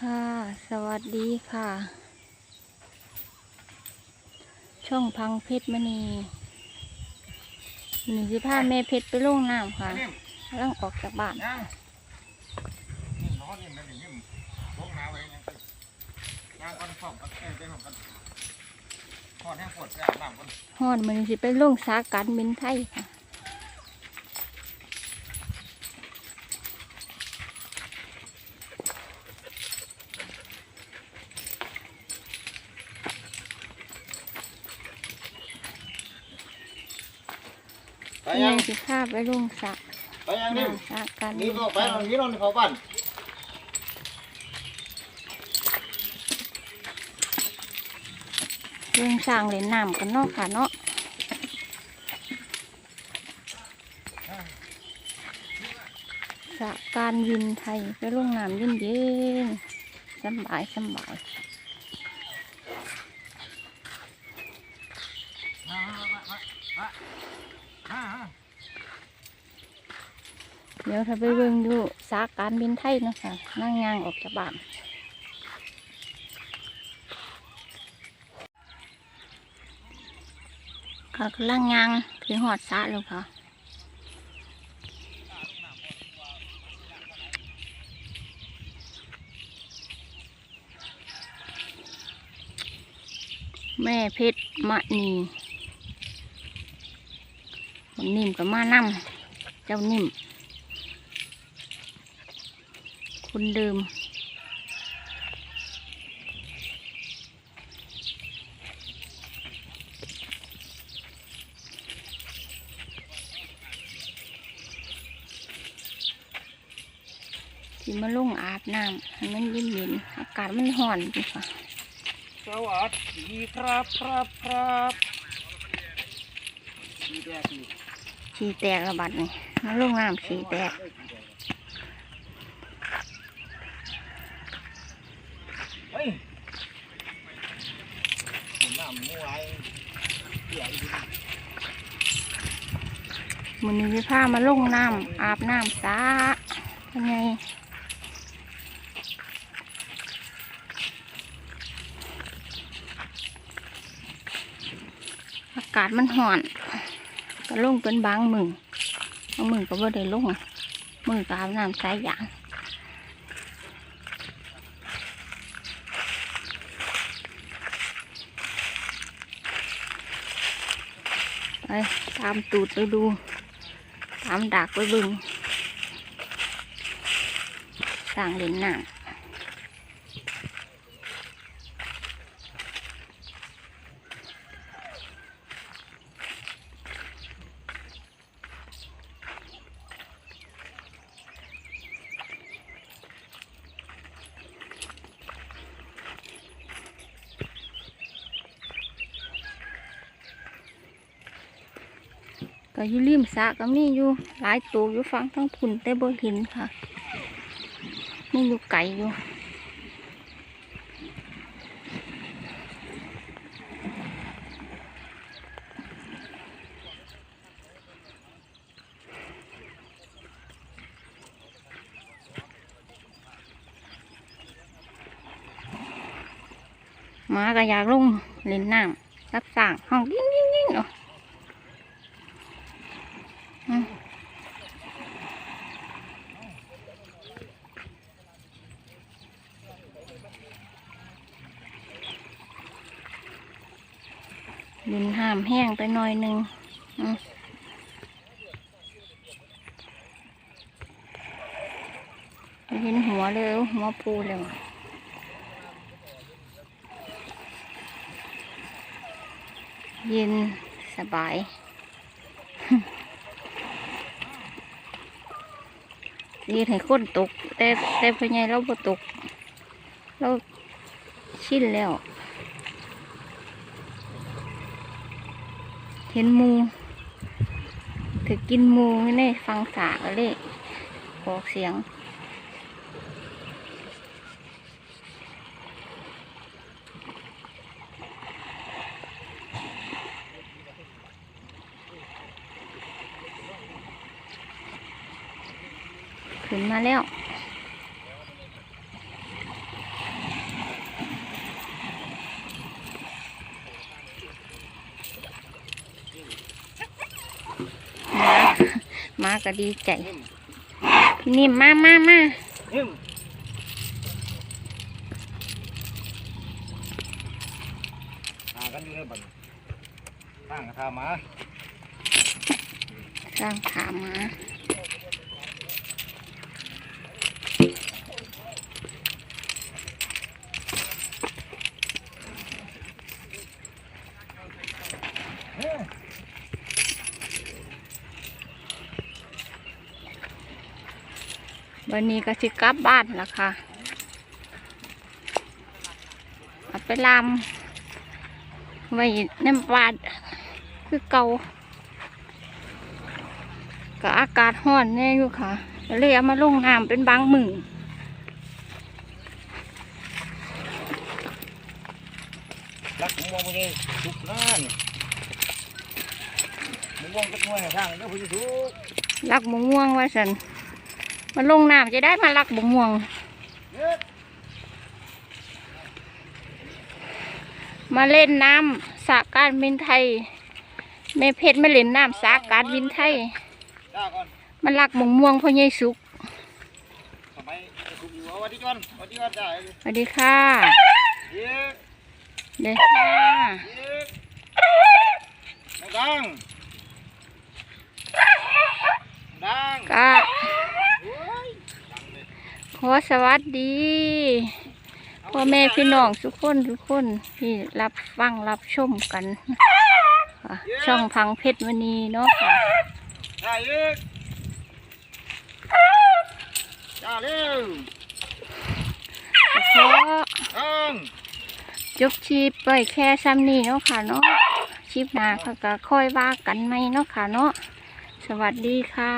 ค่ะ สวัสดีค่ะ ช่องพังเพชรมณีหนึ่งสิพาแม่เพชรไปลงน้ำค่ะกำลังออกจากบ้านยังนี่นอนนี่มันนี่มันลงน้ำไว้ยังไปย่างก้อนฟอกกันเอ้ยไปหอมกันทอดให้ปวดไปอาบน้ำกันฮอนมันสิไปลงสาการบินไทยค่ะ ยังสิพาไปลงสาไปยังนี่สาการบินี่นก็ไทไปยตรงนี้นอนเขาบ้านเรื่องสร้างเหรียญน้ำกันเนาะค่ะเนาะสาการบินไทยไปลงน้ำเย็นเย็นๆสำบายสำบาย เดี๋ยวถ้าไปเบิ่งดูสาการบินไทยเนาะคะนั่งยางออกจากบ้านค่ะกำลังยางถึงหอดสาแล้วค่ะแม่เพชรมะนี คนนิ่มกับมานั่เจ้านิ่มคนเดิมที่มาลงอาบน้ำให้มันเย็นเย็นๆอากาศมันร้อนดีค่ะสวัสดีครับครับครับ ดีแดกนี่แตกระบาดนี่มาลงน้ำฉีแตกเฮ้ยน้ำมูไรเกี่ยวอยู่มันนี้สิพามาลงน้ำอาบน้ำสาเป็นไงอากาศมันห่อน ก็ลงเป็นบางมือบางมือก็บ่ได้ลงมือก็อาบน้ำสายยางไปตามตูดไปดู ตามดักไปบึงสั่งเล่นน้ำ ก็อยู่ริมสระก็มีอยู่หลายตัวอยู่ฟังทั้งพุ่นแต่บ่เห็นค่ะนี่อยู่ไก่อยู่มาก็อยากลงเล่นน้ำรับสั่งห้องยิ่งยิ่งยิ่งเนาะ ดินห้ามแห้งไปหน่อยหนึ่งเห็นหัวเลยหัวปูเลยว่ะเย็นสบายย็นให้คนตก แต่แต่พอไงเราบ่ตก เราชินแล้ว เห็นมูถือกินมูไม่ได้ฟังสากเลยออกเสียง ขึ้นมาแล้ว ก็ดีใจ นิ่มพี่นิ่มมามามานิ่มหากันอยู่ในบันตั้งกระทามาสร้างขามา วันนี้ก็สิกลับบ้านแล้วค่ะ เอาไปลำไว้น้ำปลาดคือเก่าก็อากาศร้อนแน่อยู่ค่ะก็เลยเอามาลงน้ำเป็นบางมือรักหมวงมันนี่ทุกงานหมวงก็ช่วยให้ทางเด้อผู้ทุกลักบม่วงว่าสัน มาลงน้ำจะได้มาลักบม่วง มาเล่นน้ำสระการบินไทยแม่เพชรมาเล่นน้ำสระการบินไทยจ้าก่อนมาลักบม่วงพ่อใหญ่สุกทำไมทุกสวัสดีก่อนสวัสดีค่ะเฮ็กค่ะดังดังก็ ขอสวัสดีพ่อแม่พี่น้องทุกคนทุกคนที่รับฟังรับชมกันค่ะช่องพังเพชรมณีเนาะค่ะจ้าเฮ็ดจ้าเร็วขอดังจบชีพไปแค่ซ้ำนี้เนาะค่ะเนาะชีพหน้าเขาก็ค่อยว่ากันไหมเนาะค่ะเนาะสวัสดีค่ะ